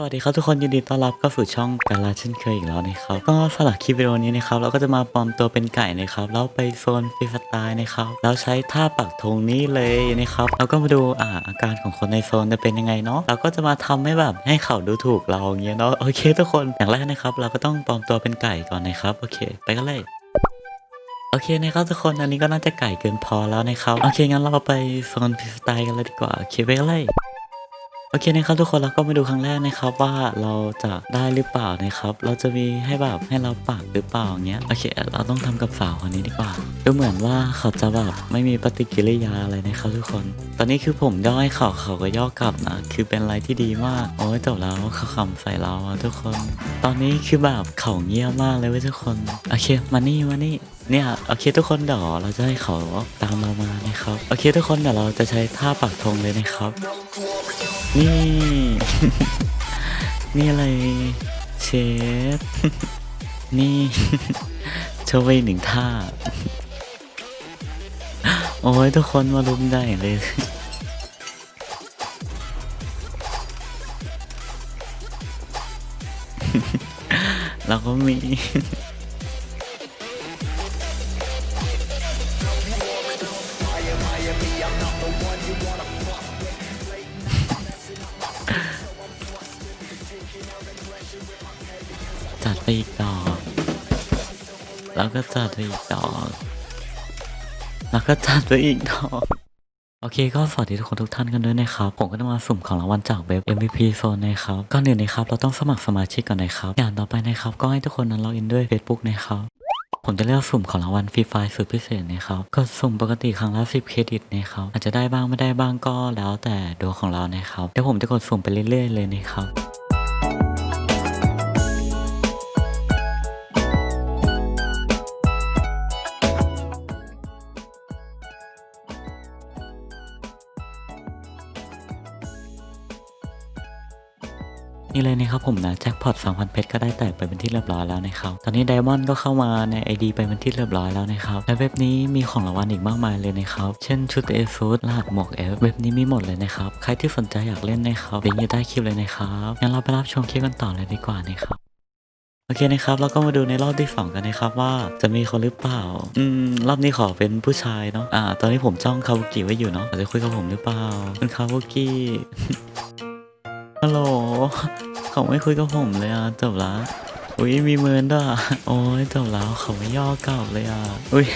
สวัสดีครับทุกคนยินดีต้อนรับเข้าสู่ช่องการลาเช่นเคยอีกแล้วนะครับ ก็สำหรับคลิปวิดีโอนี้นะครับเราก็จะมาปลอมตัวเป็นไก่นะครับแล้วไปโซนฟรีสไตล์นะครับแล้วใช้ท่าปักธงนี้เลยนะครับแล้วก็มาดูอ่าอาการของคนในโซนจะเป็นยังไงเนาะเราก็จะมาทำให้แบบให้เขาดูถูกเราอย่างเงี้ยเนาะโอเค ทุกคนอย่างแรกนะครับ เราก็ต้องปลอมตัวเป็นไก่ก่อนนะครับโอเค ไปกันเลยโอเคนะครับทุกคนอันนี้ก็น่าจะไก่เกินพอแล้วนะครับโอเคงั้นเราไปโซนฟรีสไตล์กันเลยดีกว่าโอเคไปกันเลย โอเคนะครับทุกคนเราก็มาดูครั้งแรกนะครับว่าเราจะได้หรือเปล่านะครับ เราจะมีให้แบบให้เราปักหรือเปล่าเงี้ยโอเค เราต้องทำกับสาวคนนี้ดีกว่า ดูเหมือนว่าเขาจะแบบไม่มีปฏิกิริยาอะไรนะครับทุกคน ตอนนี้คือผมย่อให้เขาเขาก็ย่อกลับนะ คือเป็นอะไรที่ดีมาก โอ้ยจบแล้วเขาขำใส่เราทุกคน ตอนนี้คือแบบเขาเงียบมากเลยเว้ยทุกคน โอเค มานี่มานี่เนี่ยโอเคทุกคนเดี๋ยวเราจะให้เขาตามเรามานะครับโอเคทุกคนเดี๋ยวเราจะใช้ท่าปักธงเลยนะครับ นี่ นี่อะไรเชฟนี่โชว์ไปอีหนึ่งท่า โอ้ยทุกคนมารุมได้เลยเราก็มีจัดไปอีกดอกแล้วก็จัดไปอีกดอก แล้วก็จัดไปอีกดอกโอเคก็สวัสดีทุกคนทุกท่านกันด้วยนะครับ ผมก็จะมาสุ่มของรางวัลจากเว็บ MVP Zone นะครับก่อนอื่นนะครับ เราต้องสมัครสมาชิกก่อนนะครับ อย่างต่อไปนะครับ ก็ให้ทุกคนนั้นล็อกอินด้วย Facebook นะครับผมจะเลือกสุ่มของรางวัลฟรีไฟล์สุดพิเศษนะครับก็สุ่มปกติครั้งละ10 เครดิตนะครับอาจจะได้บ้างไม่ได้บ้างก็แล้วแต่ดวงของเรานะครับเดี๋ยวผมจะกดสุ่มไปเรื่อยๆเลยนะครับ นี่เลยนะครับผมนะแจ็คพอต2,000เพชรก็ได้แตกไปเป็นที่เรียบร้อยแล้วนะครับตอนนี้ไดมอนด์ก็เข้ามาใน ID ไปเป็นที่เรียบร้อยแล้วนะครับและเว็บนี้มีของรางวัลอีกมากมายเลยนะครับเช่นชุดเอฟูดรหัสหมวกเอฟเว็บนี้มีหมดเลยนะครับใครที่สนใจอยากเล่นนะครับลิงก์อยู่ใต้คลิปเลยนะครับงั้นเราไปรับชมคลิปกันต่อเลยดีกว่านะครับโอเคนะครับเราก็มาดูในรอบที่สองกันนะครับว่าจะมีคนหรือเปล่า อืมรอบนี้ขอเป็นผู้ชายเนาะอ่า ตอนนี้ผมจ้องคาบุกิไว้อยู่เนาะอาจจะคุยกับผมหรือเปล่าเป็นคาบุกิ เขาไม่คุยกับผมเลยอะจบละอุ้ยมีเมินด้วยอะโอ้ยจบแล้วเขาไม่ย่อกลับเลยอะอุ้ย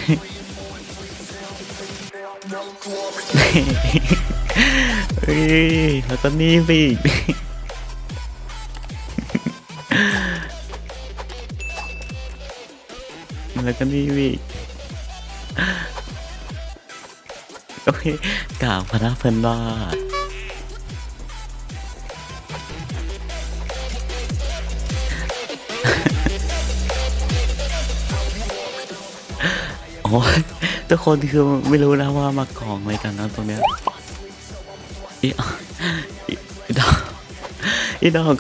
เฮ้ยแล้วก็นี่ไปอีกแล้วก็นี่ไปอีกโอ้ยกล่าวพนักเพิ่นว่า ทุกคนคือไม่รู้นะว่ามากองอะไรกันนะตรงเนี้ยอีอีอีดอกอีดอก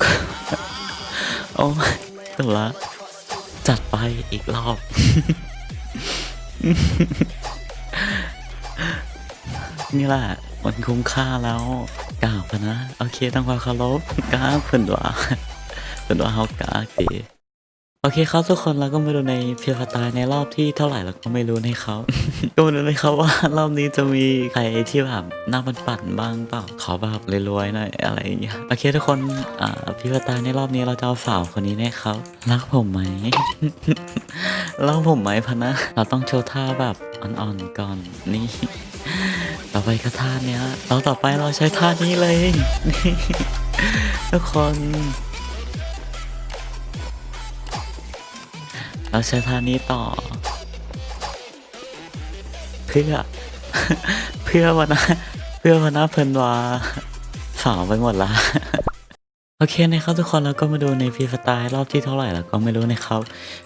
โอ้ยตัวละจัดไปอีกรอบ นี่แหละมันคุ้มค่าแล้วกราบพนะ โอเคต้องความเคารพกราบเพิ่นว่าเพิ่นว่าเฮากราบดี โอเคครับทุกคนเราก็มาดูในเพียรตล์ในรอบที่เท่าไหร่เราก็ไม่รู้นะครับก็มาดูเลยครับว่ารอบนี้จะมีใครที่แบบหน้าปั่นๆบ้างเปล่าขอแบบรวยๆหน่อยอะไรอย่างเงี้ยโอเคทุกคนอ่าเพียร์สไตล์ในรอบนี้เราจะเอาสาวคนนี้น่ครับรักผมไหมรักผมไหมพะนะเราต้องโชว์ท่าแบบอ่อนๆก่อนนี่ต่อไปก็ท่าเนี้ยเราต่อไปเราใช้ท่านี้เลยนี่ทุกคน เราใช้ท่านี้ต่อ เพื่อ เพื่อวันนะเพื่อวันนะเพลินวาสาวไปหมดละโอเคนะครับทุกคนแล้วก็มาดูในฟรีสไตล์รอบที่เท่าไหร่แล้วก็ไม่รู้นะครับ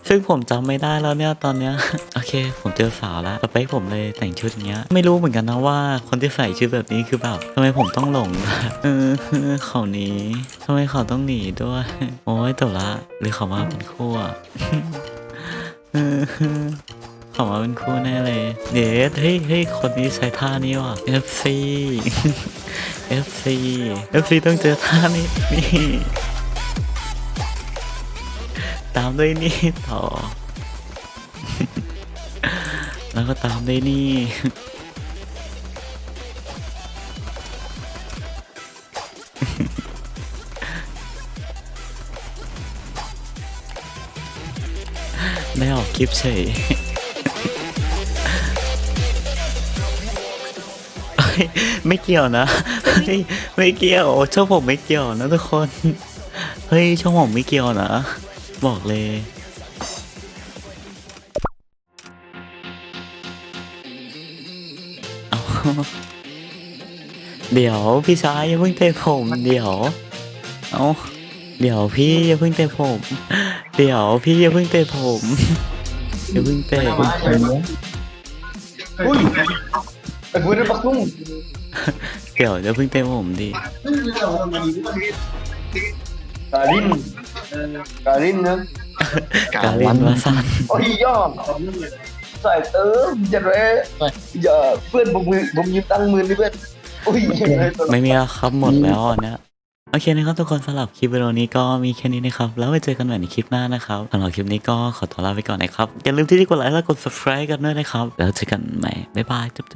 ซึ่งผมจำไม่ได้แล้วเนี่ยตอนเนี้ยโอเค ผมเจอสาวแล้วสเปคผมเลยแต่งชุดเงี้ย ไม่รู้เหมือนกันนะว่าคนที่ใส่ชุดแบบนี้คือแบบทำไมผมต้องหลงเออเขาหนีทำไมเขาต้องหนีด้วย โอ้ยตกละหรือเขามาเป็นคู่ ขอมาเป็นคู่แน่เลย เดี๋ยวเฮ้ยเฮ้ยคนนี้ใช้ท่านี้ว่ะ FC FC FC ต้องเจอท่านี้นี่ตามด้วยนี่ต่อ แล้วก็ตามด้วยนี่ ได้ออกคลิปเฉยไม่เกี่ยวนะไม่เกี่ยวช่องผมไม่เกี่ยวนะทุกคน เฮ้ยช่องผมไม่เกี่ยวนะ บอกเลยเอาเดี๋ยวพี่ชายอย่าเพิ่งเตะผม เดี๋ยว เอาเดี๋ยวพี่อย่าเพิ่งเตะผม เดี๋ยวพี่อย่าเพิ่งเตะผมอย่าเพิ่งเตะอุ้ยไอ้พูดได้ปักตุ้งเดี๋ยวอย่าเพิ่งเตะผมดิการินการินนะการเล่นวาซันโอ้ยยอดใส่เติมจะเร่อย่าเพื่อนผมมือผมยืมตังค์หมื่นนี่เพื่อนโอ้ยยังไงตัวไม่มีแล้วครับหมดแล้วอันเนี้ย โอเคนะครับทุกคนสำหรับคลิปวิดีโอนี้ก็มีแค่นี้นะครับ แล้วไปเจอกันใหม่ในคลิปหน้านะครับสำหรับคลิปนี้ก็ขอตัวลาไปก่อนนะครับ อย่าลืมที่จะกดไลค์และกด subscribe กันด้วยนะครับ แล้วเจอกันใหม่ บ๊ายบายจุ๊บ